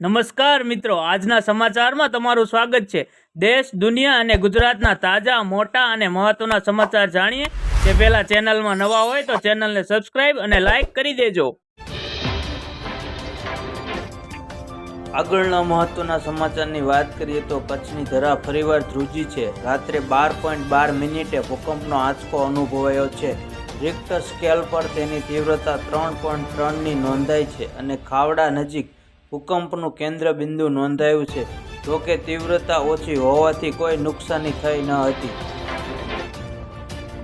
નમસ્કાર મિત્રો, આજના સમાચારમાં તમારું સ્વાગત છે. દેશ, દુનિયા અને ગુજરાતના તાજા, મોટા અને મહત્વના સમાચાર જાણીએ. તે પહેલા ચેનલમાં નવા હોય તો ચેનલને સબસ્ક્રાઇબ અને લાઇક કરી દેજો. આગળના મહત્વના સમાચારની વાત કરીએ તો કચ્છની ધરા ફરીવાર ધ્રુજી છે. રાત્રે બાર પોઈન્ટ બાર મિનિટે ભૂકંપનો આંચકો અનુભવાયો છે. રિક્ટર સ્કેલ પર તેની તીવ્રતા ત્રણ પોઈન્ટ ત્રણની નોંધાઈ છે અને ખાવડા નજીક ભૂકંપનું કેન્દ્ર બિંદુ નોંધાયું છે જોકે તીવ્રતા ઓછી હોવાથી કોઈ નુકસાની થઈ ન હતી.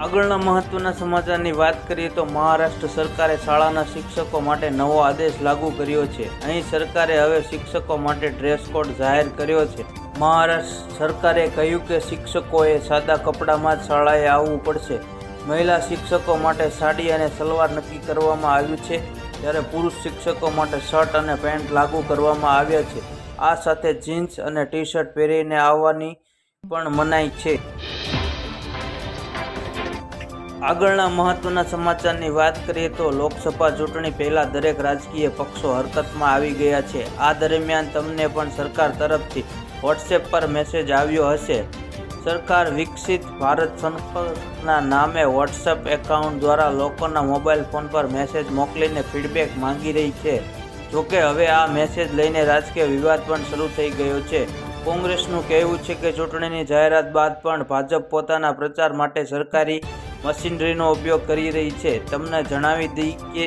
આગળના મહત્વના સમાચારની વાત કરીએ તો મહારાષ્ટ્ર સરકારે શાળાના શિક્ષકો માટે નવો આદેશ લાગુ કર્યો છે. અહીં સરકારે હવે શિક્ષકો માટે ડ્રેસ કોડ જાહેર કર્યો છે. મહારાષ્ટ્ર સરકારે કહ્યું કે શિક્ષકોએ સાદા કપડામાં જ શાળાએ આવવું પડશે. મહિલા શિક્ષકો માટે સાડી અને સલવાર નક્કી કરવામાં આવ્યું છે. જ્યારે પુરુષ શિક્ષકો માટે શર્ટ અને પેન્ટ લાગુ કરવામાં આવ્યા છે. આ સાથે જીન્સ અને ટી શર્ટ પહેરીને આવવાની પણ મનાઈ છે. આગળના મહત્વના સમાચારની વાત કરીએ તો લોકસભા ચૂંટણી પહેલાં દરેક રાજકીય પક્ષો હરકતમાં આવી ગયા છે. આ દરમિયાન તમને પણ સરકાર તરફથી વોટ્સએપ પર મેસેજ આવ્યો હશે. સરકાર વિકસિત ભારત સંપર્કના નામે વોટ્સએપ એકાઉન્ટ દ્વારા લોકોના મોબાઈલ ફોન પર મેસેજ મોકલીને ફીડબેક માંગી રહી છે. જોકે હવે આ મેસેજ લઈને રાજકીય વિવાદ પણ શરૂ થઈ ગયો છે. કોંગ્રેસનું કહેવું છે કે ચૂંટણીની જાહેરાત બાદ પણ ભાજપ પોતાના પ્રચાર માટે સરકારી મશીનરીનો ઉપયોગ કરી રહી છે. તમને જણાવી દઈ કે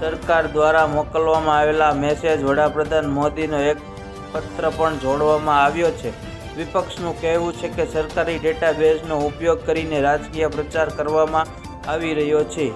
સરકાર દ્વારા મોકલવામાં આવેલા મેસેજ વડાપ્રધાન મોદીનો એક પત્ર પણ જોડવામાં આવ્યો છે. વિપક્ષનું કહેવું છે કે સરકારી ડેટાબેઝનો ઉપયોગ કરીને રાજકીય પ્રચાર કરવામાં આવી રહ્યો છે.